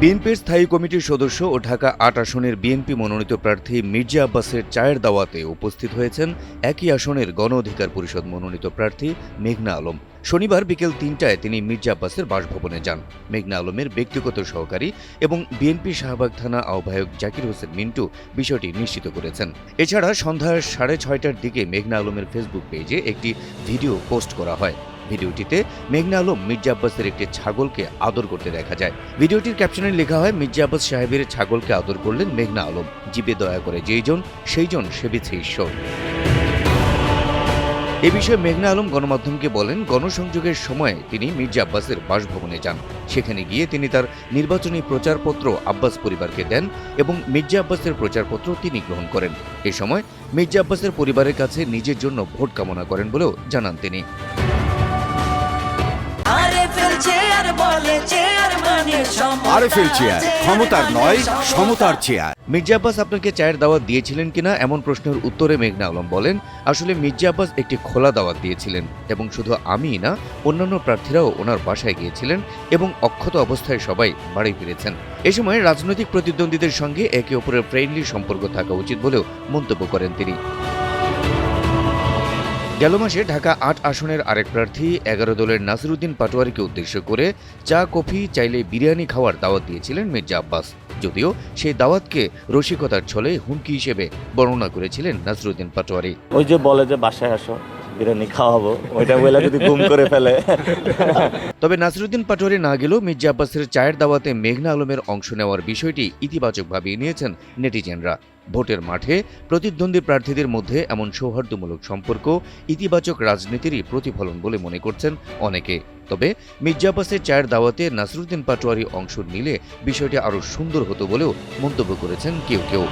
বিএনপির স্থায়ী কমিটির সদস্য ও ঢাকা আট আসনের বিএনপি মনোনীত প্রার্থী মির্জা আব্বাসের চায়ের দাওয়াতে উপস্থিত হয়েছেন একই আসনের গণ অধিকার পরিষদ মনোনীত প্রার্থী মেঘনা আলম। শনিবার বিকেল তিনটায় তিনি মির্জা আব্বাসের বাসভবনে যান। মেঘনা আলমের ব্যক্তিগত সহকারী এবং বিএনপি শাহবাগ থানা আহ্বায়ক জাকির হোসেন মিন্টু বিষয়টি নিশ্চিত করেছেন। এছাড়া সন্ধ্যা সাড়ে ছয়টার দিকে মেঘনা আলমের ফেসবুক পেজে একটি ভিডিও পোস্ট করা হয়। ভিডিওটিতে মেঘনা আলম, মির্জা আব্বাসের একটি ছাগলকে আদর করতে দেখা যায়। ভিডিওটির ক্যাপশনে লেখা হয়, মির্জা আব্বাস সাহেবের ছাগলকে আদর করলেন মেঘনা আলম। জীবে দয়া করে যেইজন সেইজন সেবিছে ঈশ্বর। এ বিষয়ে মেঘনা আলম গণমাধ্যমকে বলেন, গণসংযোগের সময় তিনি মির্জা আব্বাসের বাসভবনে যান। সেখানে গিয়ে তিনি তার নির্বাচনী প্রচারপত্র আব্বাস পরিবারকে দেন এবং মির্জা আব্বাসের প্রচারপত্র তিনি গ্রহণ করেন। এ সময় মির্জা আব্বাসের পরিবারের কাছে নিজের জন্য ভোট কামনা করেন বলেও জানান তিনি। আরএফএল চেয়ার ক্ষমতার মানে নয় সমতা। সমতার চেয়ার। মির্জা আব্বাস আপনাকে চায়ের দাওয়াত দিয়েছিলেন কিনা এমন প্রশ্নের উত্তরে মেঘনা আলম বলেন আসলে মির্জা আব্বাস একটি খোলা দাওয়াত দিয়েছিলেন এবং শুধু আমিই না অন্যান্য প্রার্থীরাও ওনার বাসায় গিয়েছিলেন এবং অক্ষত অবস্থায় সবাই বাড়ি ফিরেছেন। এ সময় রাজনৈতিক প্রতিদ্বন্দ্বীদের সঙ্গে একে অপরের ফ্রেন্ডলি সম্পর্ক থাকা উচিত বলেও মন্তব্য করেন তিনি। গেল মাসে ঢাকা আট আসনের আরেক প্রার্থী, এগারো দলের নাসিরুদ্দিন পাটোয়ারিকে উদ্দেশ্য করে চা, কফি, চাইলে বিরিয়ানি খাওয়ার দাওয়াত দিয়েছিলেন মির্জা আব্বাস। যদিও সেই দাওয়াতকে রসিকতার ছলে হুমকি হিসেবে বর্ণনা করেছিলেন নাসিরুদ্দিন পাটোয়ারি। ওই যে বলে যে বাসায় আসো। বিরিয়ানি খাওয়াবো। ওইটা বলে যদি গুম করে ফেলে। তবে নাসিরুদ্দিন পাটোয়ারি না গেলেও মির্জা আব্বাসের চায়ের দাওয়াতে মেঘনা আলমের অংশ নেওয়ার বিষয়টি ইতিবাচকভাবে নিয়েছেন নেটিজেনরা। ভোটের মাঠে প্রতিদ্বন্দ্বী প্রার্থীদের মধ্যে এমন সৌহার্দ্যমূলক সম্পর্ক, ইতিবাচক রাজনীতিরই প্রতিফলন বলে মনে করছেন অনেকে। তবে মির্জা আব্বাসের চায়ের দাওয়াতে নাসিরুদ্দিন পাটোয়ারি অংশ নিলে বিষয়টি আরও সুন্দর হতো বলেও মন্তব্য করেছেন কেউ কেউ।